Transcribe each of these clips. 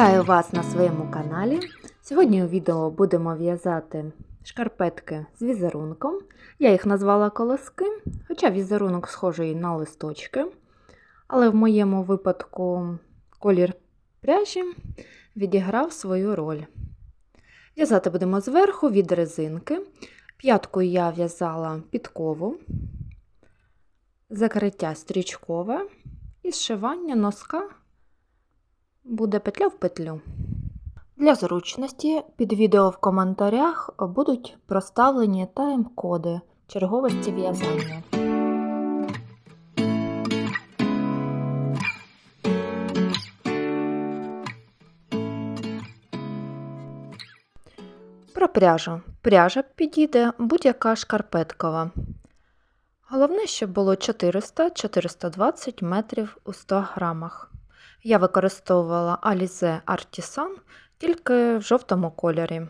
Вітаю вас на своєму каналі. Сьогодні у відео будемо в'язати шкарпетки з візерунком. Я їх назвала колоски, хоча візерунок схожий на листочки. Але в моєму випадку колір пряжі відіграв свою роль. В'язати будемо зверху від резинки. П'ятку я в'язала підкову, закриття стрічкове і зшивання носка буде петля в петлю. Для зручності під відео в коментарях будуть проставлені тайм-коди черговості в'язання. Про пряжу. Пряжа підійде будь-яка шкарпеткова. Головне, щоб було 400-420 метрів у 100 грамах. Я використовувала Alize Artisan тільки в жовтому кольорі.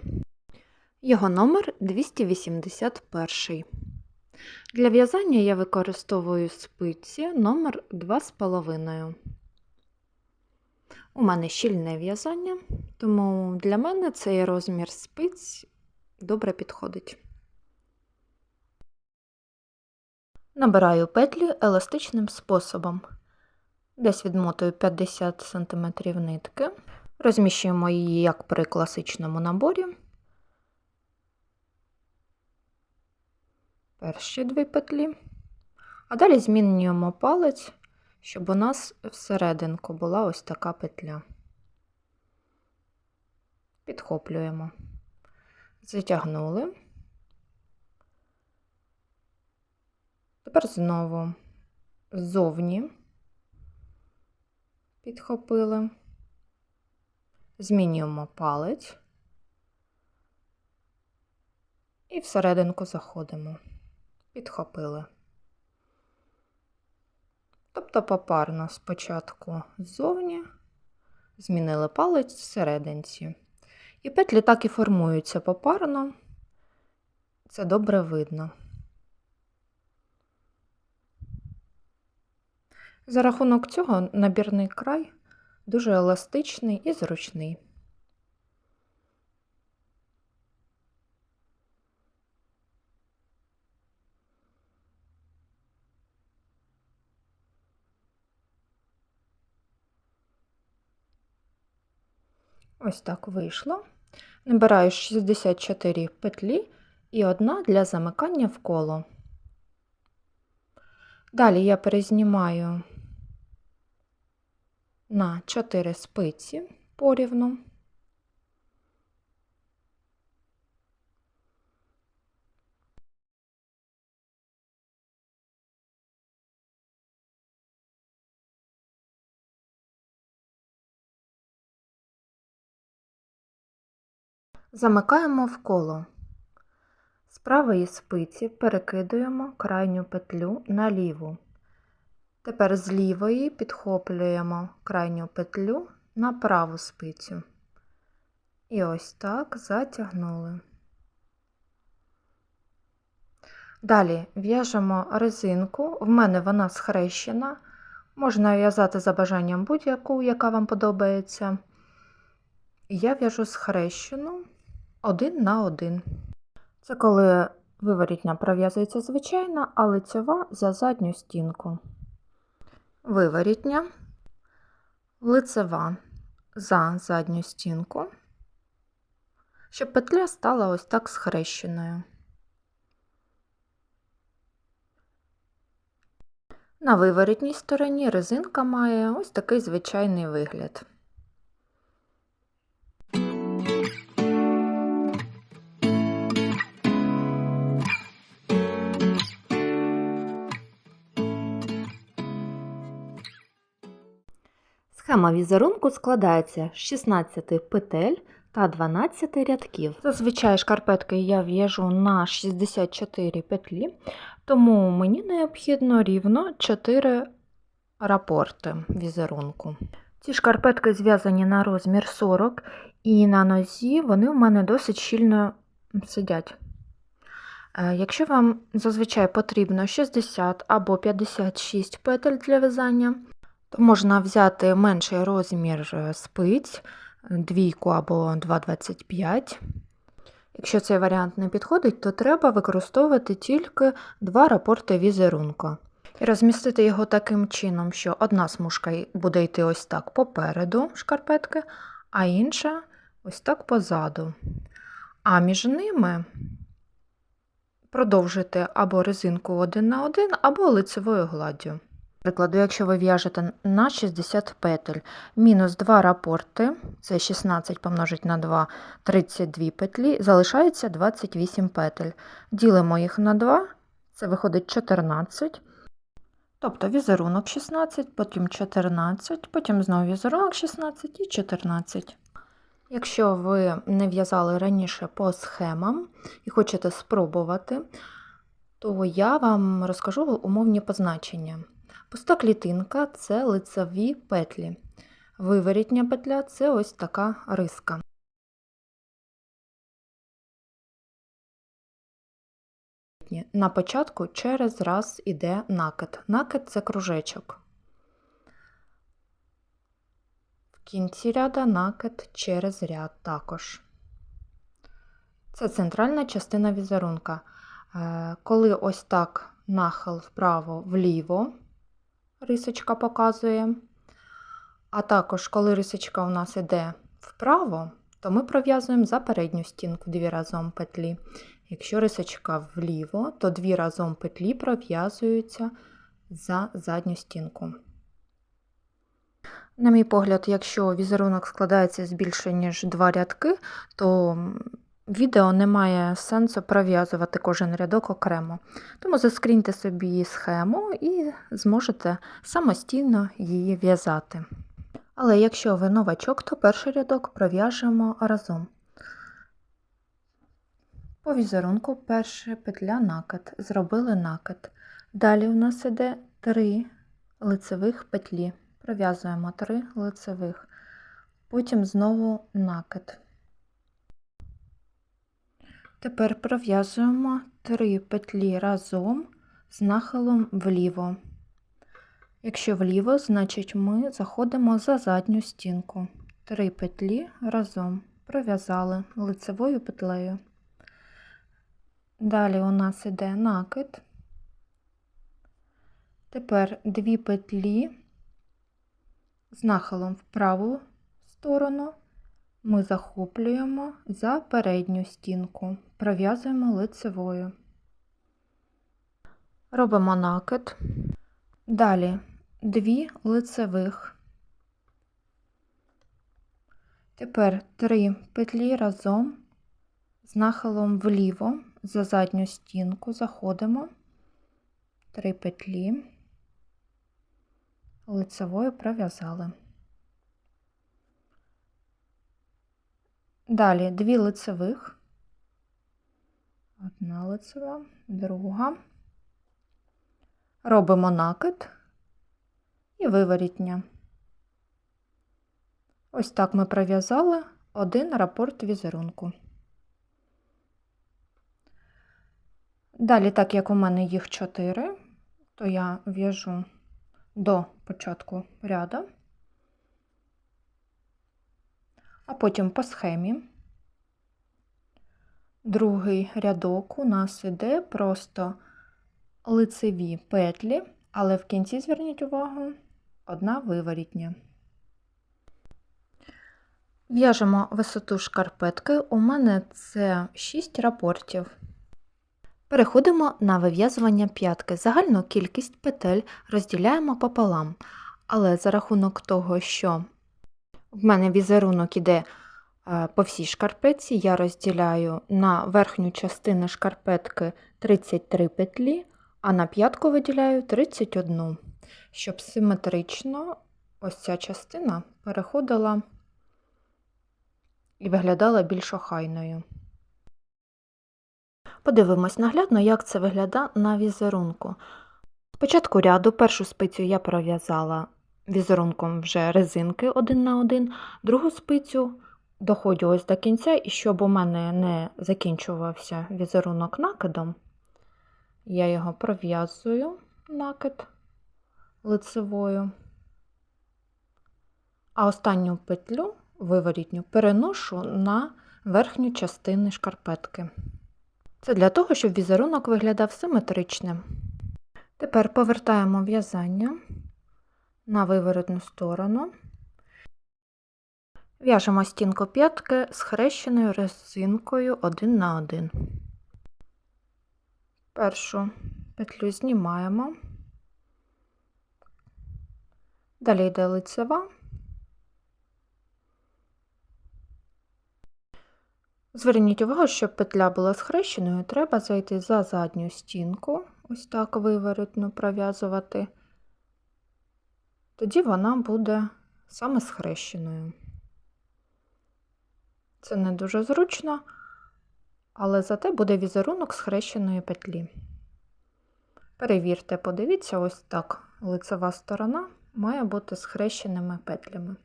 Його номер 281. Для в'язання я використовую спиці номер 2,5. У мене щільне в'язання, тому для мене цей розмір спиць добре підходить. Набираю петлі еластичним способом. Десь відмотую 50 см нитки. Розміщуємо її, як при класичному наборі. Перші дві петлі. А далі змінюємо палець, щоб у нас всерединку була ось така петля. Підхоплюємо, затягнули. Тепер знову ззовні підхопили, змінюємо палець і всерединку заходимо, підхопили. Тобто попарно спочатку ззовні, змінили палець всерединці. І петлі так і формуються попарно, це добре видно. За рахунок цього набірний край дуже еластичний і зручний. Ось так вийшло. Набираю 64 петлі і одна для замикання в коло. Далі я перезнімаю на 4 спиці порівну. Замикаємо в коло. З правої спиці перекидуємо крайню петлю на ліву. Тепер з лівої підхоплюємо крайню петлю на праву спицю. І ось так затягнули. Далі в'яжемо резинку, в мене вона схрещена. Можна в'язати за бажанням будь-яку, яка вам подобається. Я в'яжу схрещену один на один. Це коли виворітня пров'язується звичайно, а лицьова за задню стінку. Виворітня, лицева за задню стінку, щоб петля стала ось так схрещеною. На виворітній стороні резинка має ось такий звичайний вигляд. Схема візерунку складається з 16 петель та 12 рядків. Зазвичай шкарпетки я в'яжу на 64 петлі, тому мені необхідно рівно 4 рапорти візерунку. Ці шкарпетки зв'язані на розмір 40, і на нозі вони у мене досить щільно сидять. Е, Якщо вам зазвичай потрібно 60 або 56 петель для в'язання, можна взяти менший розмір е, спиць, двійку або 2,25. Якщо цей варіант не підходить, то треба використовувати тільки два рапорти візерунку. І розмістити його таким чином, що одна смужка буде йти ось так попереду шкарпетки, а інша ось так позаду. А між ними продовжити або резинку один на один, або лицевою гладдю. Прикладу, якщо ви в'яжете на 60 петель, мінус 2 рапорти, це 16 помножить на 2, 32 петлі, залишається 28 петель. Ділимо їх на 2, це виходить 14. Тобто візерунок 16, потім 14, потім знову візерунок 16 і 14. Якщо ви не в'язали раніше по схемам і хочете спробувати, то я вам розкажу умовні позначення. Пуста клітинка це лицеві петлі. Виворітня петля це ось така риска. На початку через раз іде накид. Накид це кружечок. В кінці ряда накид через ряд також. Це центральна частина візерунка. Е, Коли ось так нахил вправо-вліво, рисочка показує. А також, коли рисочка у нас йде вправо, то ми пров'язуємо за передню стінку дві разом петлі. Якщо рисочка вліво, то дві разом петлі пров'язуються за задню стінку. На мій погляд, якщо візерунок складається з більше, ніж два рядки, то відео не має сенсу пров'язувати кожен рядок окремо. Тому заскріньте собі схему і зможете самостійно її в'язати. Але якщо ви новачок, то перший рядок пров'яжемо разом. По візерунку перша петля накид. Зробили накид. Далі у нас іде 3 лицевих петлі. Пров'язуємо 3 лицевих. Потім знову накид. Тепер пров'язуємо 3 петлі разом з нахилом вліво. Якщо вліво, значить ми заходимо за задню стінку. 3 петлі разом пров'язали лицевою петлею. Далі у нас іде накид. Тепер дві петлі з нахилом в праву сторону ми захоплюємо за передню стінку, пров'язуємо лицевою. Робимо накид. Далі дві лицевих. Тепер три петлі разом з нахилом вліво за задню стінку заходимо, три петлі, лицевою пров'язали. Далі дві лицевих, одна лицева, друга. Робимо накид і виворітня. Ось так ми пров'язали один рапорт візерунку. Далі, так як у мене їх 4, то я в'яжу до початку ряду, а потім по схемі. Другий рядок у нас іде просто лицеві петлі, але в кінці зверніть увагу одна виворітня. В'яжемо висоту шкарпетки. У мене це 6 рапортів. Переходимо на вив'язування п'ятки. Загальну кількість петель розділяємо пополам, але за рахунок того, що в мене візерунок іде е, по всій шкарпетці, я розділяю на верхню частину шкарпетки 33 петлі, а на п'ятку виділяю 31, щоб симетрично ось ця частина переходила і виглядала більш охайною. Подивимось наглядно, як це виглядає на візерунку. Спочатку ряду першу спицю я пров'язала візерунком вже резинки один на один, другу спицю доходжу ось до кінця, і щоб у мене не закінчувався візерунок накидом, я його пров'язую накид лицевою, а останню петлю виворітню переношу на верхню частину шкарпетки. Це для того, щоб візерунок виглядав симетричним. Тепер повертаємо в'язання на виворотну сторону. В'яжемо стінку п'ятки з хрещеною резинкою один на один. Першу петлю знімаємо, далі йде лицева. Зверніть увагу, щоб петля була схрещеною, треба зайти за задню стінку, ось так виворотно пров'язувати. Тоді вона буде саме схрещеною. Це не дуже зручно, але зате буде візерунок схрещеної петлі. Перевірте, подивіться, ось так лицева сторона має бути схрещеними петлями.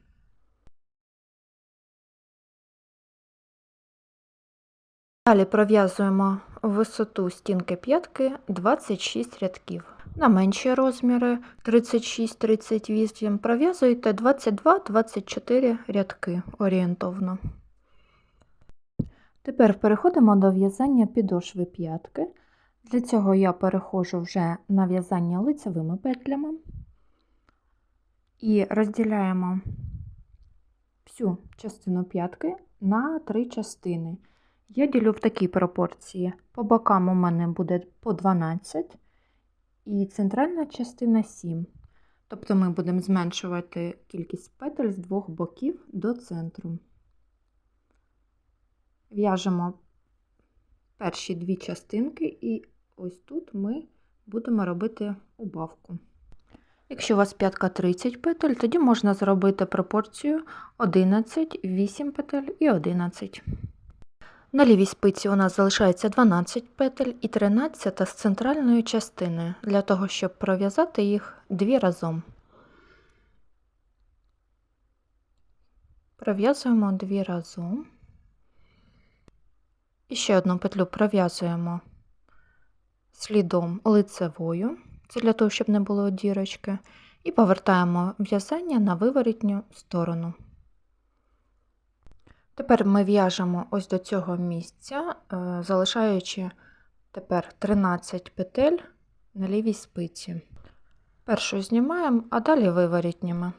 Далі пров'язуємо висоту стінки п'ятки 26 рядків. На менші розміри 36-38 пров'язуйте 22-24 рядки орієнтовно. Тепер переходимо до в'язання підошви п'ятки. Для цього я переходжу вже на в'язання лицевими петлями і розділяємо всю частину п'ятки на три частини. Я ділю в такій пропорції. По бокам у мене буде по 12 і центральна частина 7. Тобто ми будемо зменшувати кількість петель з двох боків до центру. В'яжемо перші дві частинки, і ось тут ми будемо робити убавку. Якщо у вас п'ятка 30 петель, тоді можна зробити пропорцію 11, 8 петель і 11. На лівій спиці у нас залишається 12 петель і 13 з центральною частиною, для того, щоб пров'язати їх дві разом. Пров'язуємо дві разом. І ще одну петлю пров'язуємо слідом лицевою, це для того, щоб не було дірочки, і повертаємо в'язання на виворітню сторону. Тепер ми в'яжемо ось до цього місця, е, залишаючи тепер 13 петель на лівій спиці. Першу знімаємо, а далі виворітніми.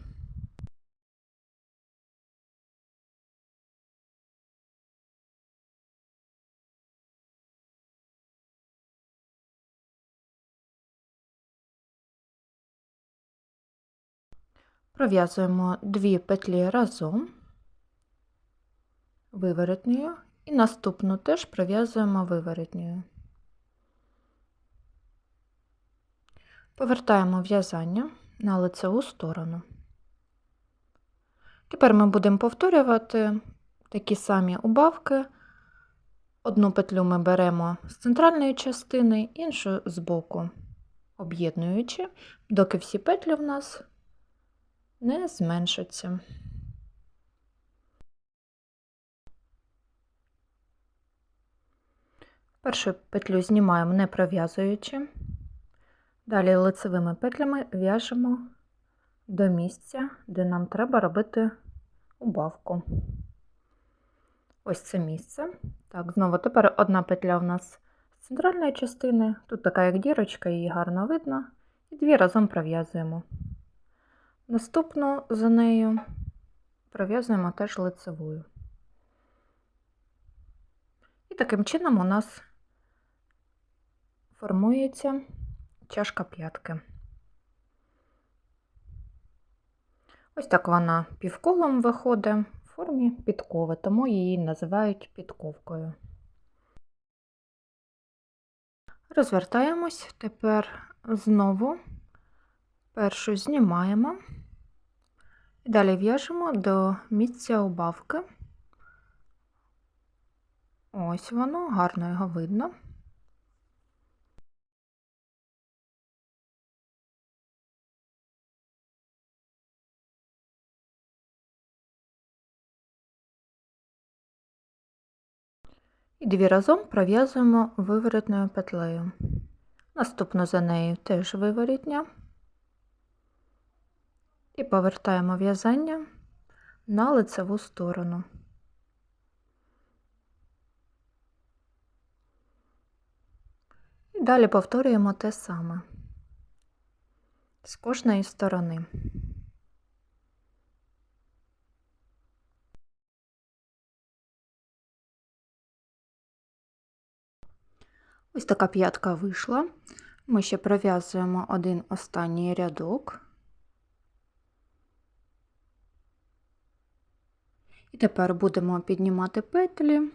Пров'язуємо дві петлі разом виворотньою і наступну теж пров'язуємо виворотньою. Повертаємо в'язання на лицеву сторону. Тепер ми будемо повторювати такі самі убавки. Одну петлю ми беремо з центральної частини, іншу з боку, об'єднуючи, доки всі петлі в нас не зменшаться. Першу петлю знімаємо не пров'язуючи, далі лицевими петлями в'яжемо до місця, де нам треба робити убавку. Ось це місце. Так, знову тепер одна петля у нас з центральної частини, тут така як дірочка, її гарно видно, і дві разом пров'язуємо. Наступну за нею пров'язуємо теж лицевою. І таким чином у нас формується чашка п'ятки. Ось так вона півколом виходить в формі підкови, тому її називають підковкою. Розвертаємось, тепер знову першу знімаємо і далі в'яжемо до місця убавки. Ось воно, гарно його видно. І дві разом пров'язуємо виворотною петлею. Наступну за нею теж виворітня. І повертаємо в'язання на лицеву сторону. І далі повторюємо те саме з кожної сторони. Ось така п'ятка вийшла. Ми ще пров'язуємо один останній рядок. І тепер будемо піднімати петлі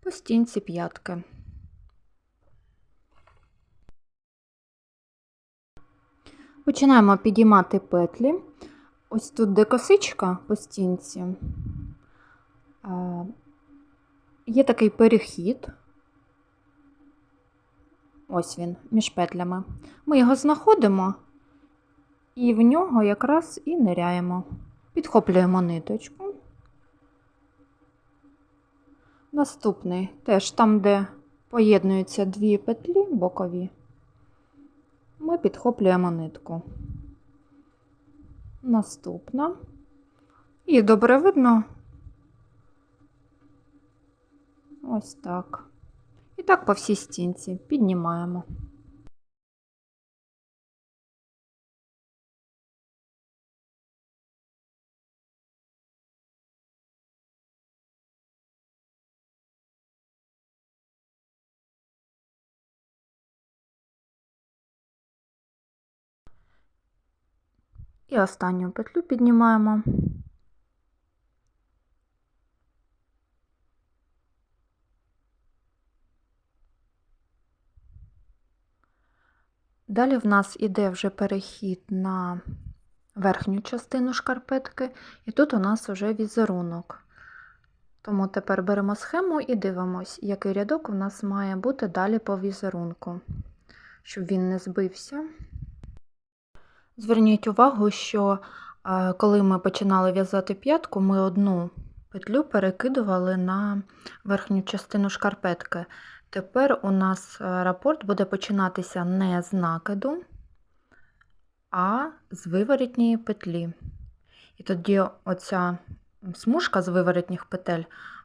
по стінці п'ятки. Починаємо підіймати петлі. Ось тут, де косичка по стінці, є такий перехід. Ось він, між петлями. Ми його знаходимо і в нього якраз і ниряємо. Підхоплюємо ниточку. Наступний теж там, де поєднуються дві петлі бокові, ми підхоплюємо нитку. Наступна. І добре видно. Ось так. Так по всій стінці піднімаємо. І останню петлю піднімаємо. Далі в нас іде вже перехід на верхню частину шкарпетки, і тут у нас вже візерунок. Тому тепер беремо схему і дивимось, який рядок у нас має бути далі по візерунку, щоб він не збився. Зверніть увагу, що е, коли ми починали в'язати п'ятку, ми одну петлю перекидували на верхню частину шкарпетки. Тепер у нас е, рапорт буде починатися не з накиду, а з виворітньої петлі. І тоді оця смужка з виворітніх петель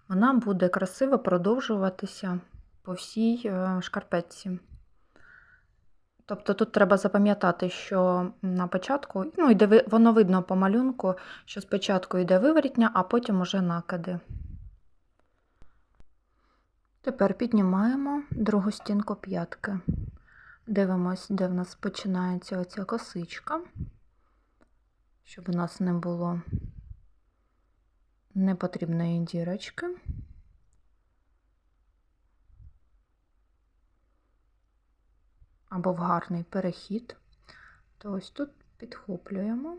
вона буде красиво продовжуватися по всій е, шкарпетці. Тобто тут треба запам'ятати, що на початку, ну, йде, воно видно по малюнку, що спочатку йде виворітня, а потім уже накиди. Тепер піднімаємо другу стінку п'ятки. Дивимось, де в нас починається оця косичка, щоб у нас не було непотрібної дірочки. Або в гарний перехід, то ось тут підхоплюємо.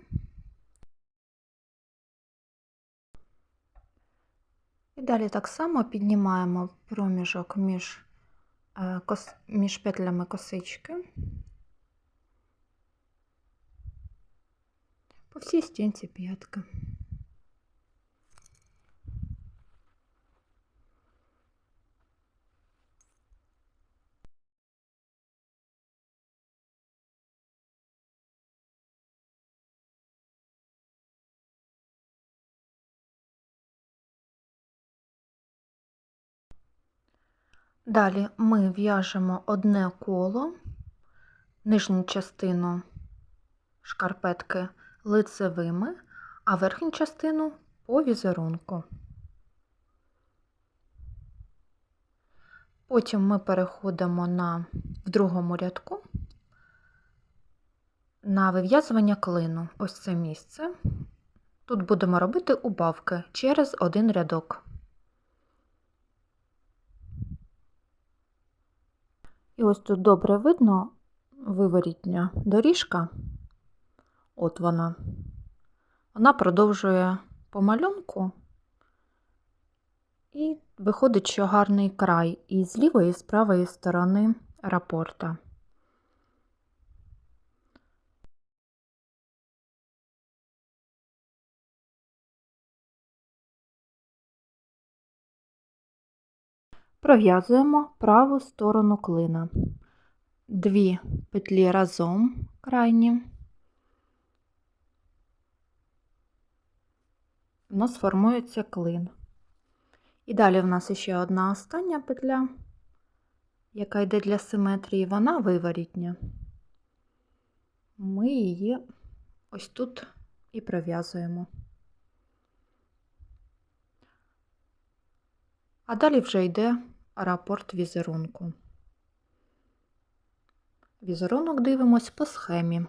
І далі так само піднімаємо проміжок між, е, між петлями косички по всій стінці п'ятки. Далі ми в'яжемо одне коло, нижню частину шкарпетки лицевими, а верхню частину по візерунку. Потім ми переходимо на в другому рядку на вив'язування клину. Ось це місце. Тут будемо робити убавки через один рядок. І ось тут добре видно виворітня доріжка, от вона, вона продовжує по малюнку і виходить, що гарний край і з лівої і з правої сторони рапорта. Пров'язуємо праву сторону клина. Дві петлі разом, крайні, у нас формується клин. І далі в нас ще одна остання петля, яка йде для симетрії, вона виворітня. Ми її ось тут і пров'язуємо. А далі вже йде рапорт візерунку. Візерунок дивимось по схемі.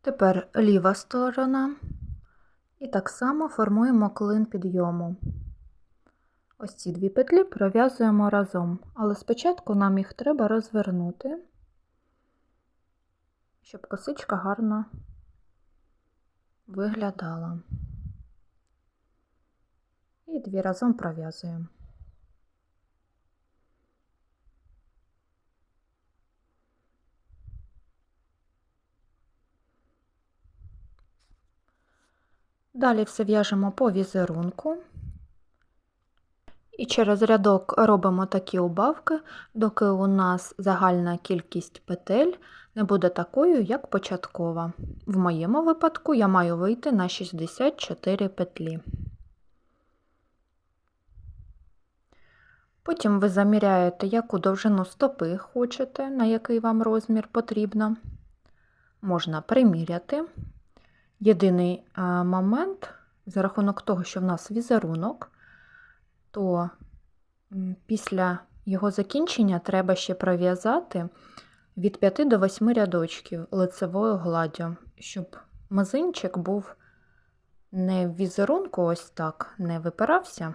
Тепер ліва сторона. І так само формуємо клин підйому. Ось ці дві петлі пров'язуємо разом, але спочатку нам їх треба розвернути, щоб косичка гарно виглядала. І дві разом пров'язуємо. Далі все в'яжемо по візерунку. І через рядок робимо такі убавки, доки у нас загальна кількість петель не буде такою, як початкова. В моєму випадку я маю вийти на 64 петлі. Потім ви заміряєте, яку довжину стопи хочете, на який вам розмір потрібно. Можна приміряти. Єдиний момент, за рахунок того, що в нас візерунок, то після його закінчення треба ще пров'язати від 5 до 8 рядочків лицевою гладдю, щоб мизинчик був не в візерунку ось так, не випирався,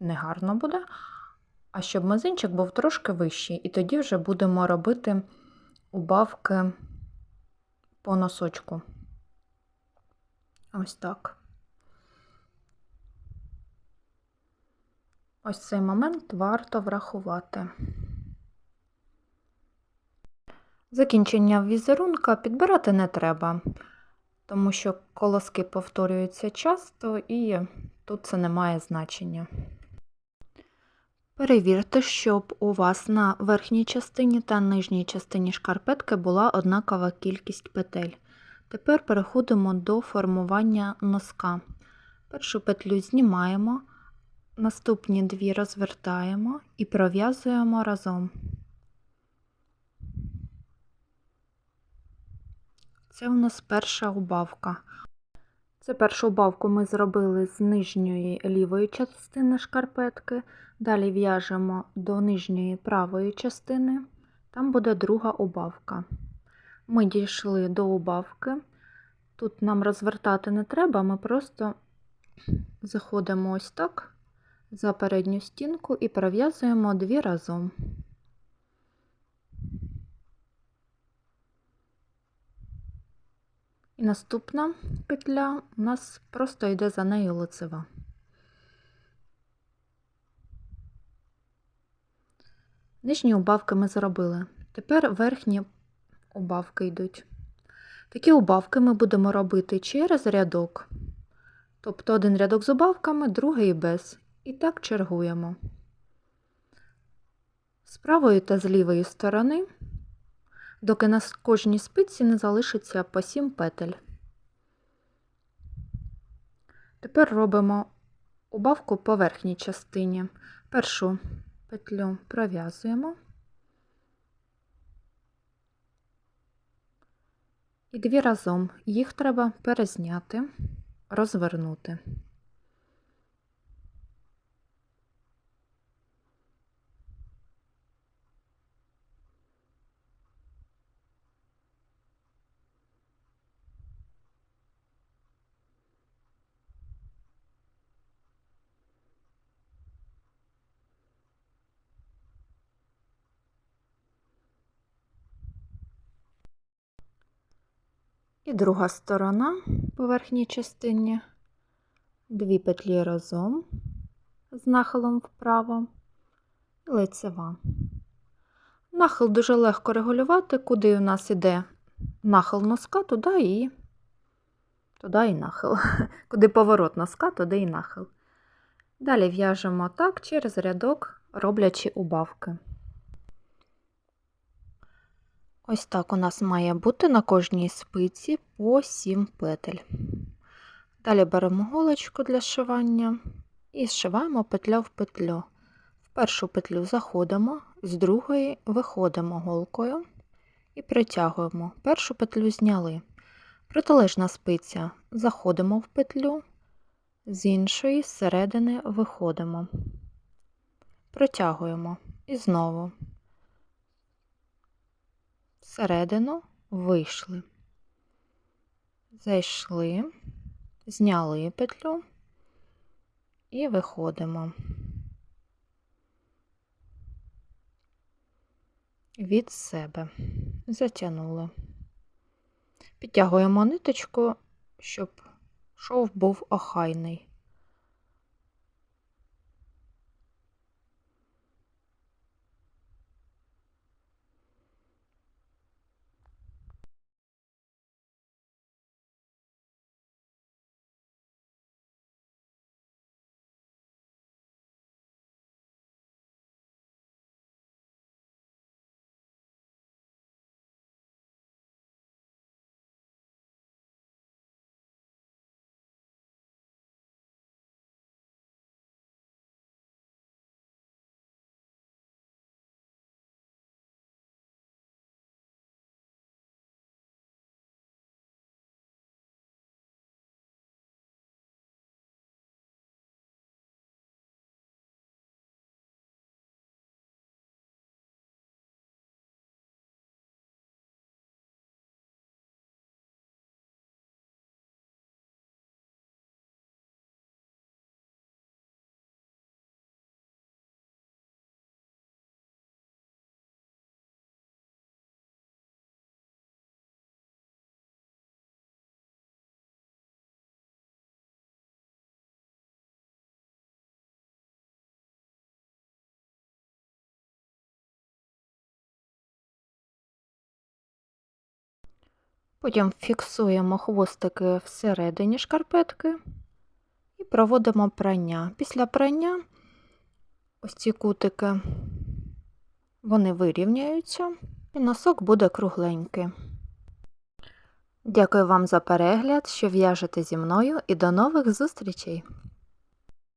не гарно буде, а щоб мизинчик був трошки вищий, і тоді вже будемо робити убавки по носочку. Ось так. Ось цей момент варто врахувати. Закінчення візерунка підбирати не треба, тому що колоски повторюються часто і тут це не має значення. Перевірте, щоб у вас на верхній частині та нижній частині шкарпетки була однакова кількість петель. Тепер переходимо до формування носка. Першу петлю знімаємо, наступні дві розвертаємо і пров'язуємо разом. Це у нас перша убавка. Це першу убавку ми зробили з нижньої лівої частини шкарпетки. Далі в'яжемо до нижньої правої частини, там буде друга убавка. Ми дійшли до убавки. Тут нам розвертати не треба, ми просто заходимо ось так за передню стінку і пров'язуємо дві разом. І наступна петля у нас просто йде за нею лицева. Нижні убавки ми зробили. Тепер верхні убавки йдуть. Такі убавки ми будемо робити через рядок. Тобто один рядок з убавками, другий без. І так чергуємо. З правої та з лівої сторони, доки на кожній спиці не залишиться по 7 петель. Тепер робимо убавку по верхній частині. Першу петлю пров'язуємо. І дві разом їх треба перезняти, розвернути. І друга сторона по верхній частині, дві петлі разом з нахилом вправо і лицева. Нахил дуже легко регулювати, куди у нас іде нахил носка, туди і туди і нахил. Куди поворот носка, туди і нахил. Далі в'яжемо так через рядок, роблячи убавки. Ось так у нас має бути на кожній спиці по 7 петель. Далі беремо голочку для шивання і зшиваємо петля в петлю. В першу петлю заходимо, з другої виходимо голкою і притягуємо. Першу петлю зняли. Протилежна спиця заходимо в петлю, з іншої зсередини виходимо, протягуємо і знову всередину вийшли, зайшли, зняли петлю і виходимо від себе, затягнули. Підтягуємо ниточку, щоб шов був охайний. Потім фіксуємо хвостики всередині шкарпетки і проводимо прання. Після прання ось ці кутики вони вирівняються, і носок буде кругленький. Дякую вам за перегляд, що в'яжете зі мною, і до нових зустрічей!